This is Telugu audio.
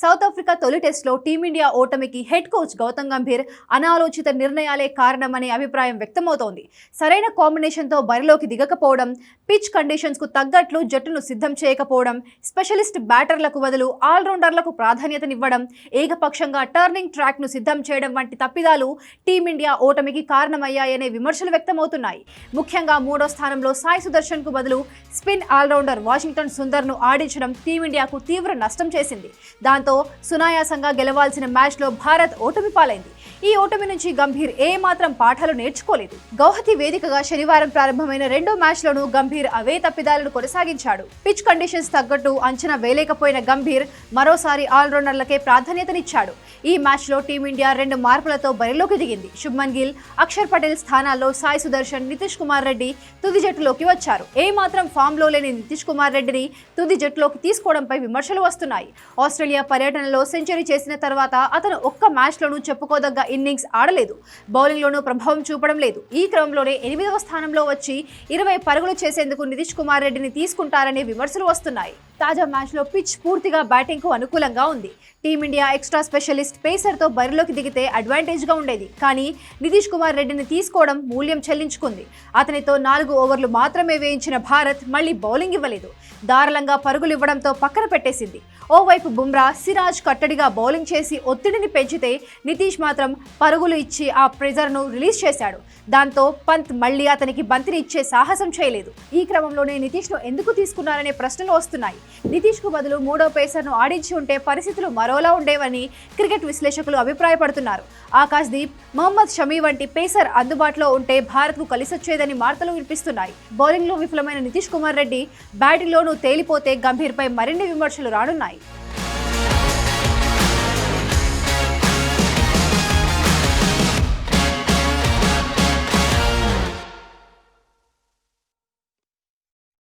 సౌత్ ఆఫ్రికా తొలి టెస్టులో టీమిండియా ఓటమికి హెడ్ కోచ్ గౌతమ్ గంభీర్ అనాలోచిత నిర్ణయాలే కారణమనే అభిప్రాయం వ్యక్తమవుతోంది. సరైన కాంబినేషన్తో బరిలోకి దిగకపోవడం పిచ్ కండిషన్స్కు తగ్గట్లు జట్టును సిద్ధం చేయకపోవడం స్పెషలిస్ట్ బ్యాటర్లకు బదులు ఆల్రౌండర్లకు ప్రాధాన్యతనివ్వడం ఏకపక్షంగా టర్నింగ్ ట్రాక్ను సిద్ధం చేయడం వంటి తప్పిదాలు టీమిండియా ఓటమికి కారణమయ్యాయనే విమర్శలు వ్యక్తమవుతున్నాయి. ముఖ్యంగా మూడో స్థానంలో సాయి సుదర్శన్కు బదులు స్పిన్ ఆల్రౌండర్ వాషింగ్టన్ సుందర్ను ఆడించడం టీమిండియాకు తీవ్ర నష్టం చేసింది. దాంతో సునాయాసంగా గెలవాల్సిన మ్యాచ్లో భారత్ ఓటమి పాలైంది. ఈ ఓటమి నుంచి గంభీర్ ఏ మాత్రం పాఠాలు నేర్చుకోలేదు. గౌహతి వేదికగా శనివారం ప్రారంభమైన రెండో మ్యాచ్లను గంభీర్ అవే తప్పిదాలను కొనసాగించాడు. పిచ్ కండిషన్స్ తగ్గట్టు అంచనా వేయలేకపోయిన గంభీర్ మరోసారి ఆల్రౌండర్లకే ప్రాధాన్యతనిచ్చాడు. ఈ మ్యాచ్లో టీమిండియా రెండు మార్పులతో బరిలోకి దిగింది. శుభ్మన్ గిల్ అక్షర్ పటేల్ స్థానాల్లో సాయి సుదర్శన్ నితీష్ కుమార్ రెడ్డి తుది జట్టులోకి వచ్చారు. ఏ మాత్రం ఫామ్లో లేని నితీష్ కుమార్ రెడ్డిని తుది జట్టులోకి తీసుకోవడంపై విమర్శలు వస్తున్నాయి. ఆస్ట్రేలియా పర్యటనలో సెంచరీ చేసిన తర్వాత అతను ఒక్క మ్యాచ్లోనూ చెప్పుకోదగ్గ ఇన్నింగ్స్ ఆడలేదు. బౌలింగ్లోనూ ప్రభావం చూపడం లేదు. ఈ క్రమంలోనే ఎనిమిదవ స్థానంలో వచ్చి ఇరవై పరుగులు చేసేందుకు నితీష్ కుమార్ రెడ్డిని తీసుకుంటారనే విమర్శలు వస్తున్నాయి. తాజా మ్యాచ్లో పిచ్ పూర్తిగా బ్యాటింగ్కు అనుకూలంగా ఉంది. టీమిండియా ఎక్స్ట్రా స్పెషలిస్ట్ పేసర్తో బరిలోకి దిగితే అడ్వాంటేజ్గా ఉండేది. కానీ నితీష్ కుమార్ రెడ్డిని తీసుకోవడం మూల్యం చెల్లించుకుంది. అతనితో నాలుగు ఓవర్లు మాత్రమే వేయించిన భారత్ మళ్ళీ బౌలింగ్ ఇవ్వలేదు. దారుణంగా పరుగులు ఇవ్వడంతో పక్కన పెట్టేసింది. ఓవైపు బుమ్రా సిరాజ్ కట్టడిగా బౌలింగ్ చేసి ఒత్తిడిని పెంచితే నితీష్ మాత్రం పరుగులు ఇచ్చి ఆ ప్రెజర్ను రిలీజ్ చేశాడు. దాంతో పంత్ మళ్ళీ అతనికి బంతిని ఇచ్చే సాహసం చేయలేదు. ఈ క్రమంలోనే నితీష్ను ఎందుకు తీసుకున్నారనే ప్రశ్నలు వస్తున్నాయి. నితీష్కు బదులు మూడో పేసర్ను ఆడించి ఉంటే పరిస్థితులు మరోలా ఉండేవని క్రికెట్ విశ్లేషకులు అభిప్రాయపడుతున్నారు. ఆకాశ్ దీప్ మహమ్మద్ షమీ వంటి పేసర్ అందుబాటులో ఉంటే భారత్కు కలిసొచ్చేదని వార్తలు వినిపిస్తున్నాయి. బౌలింగ్లో విఫలమైన నితీష్ కుమార్ రెడ్డి బ్యాటింగ్లోనూ తేలిపోతే గంభీర్పై మరిన్ని విమర్శలు రానున్నాయి.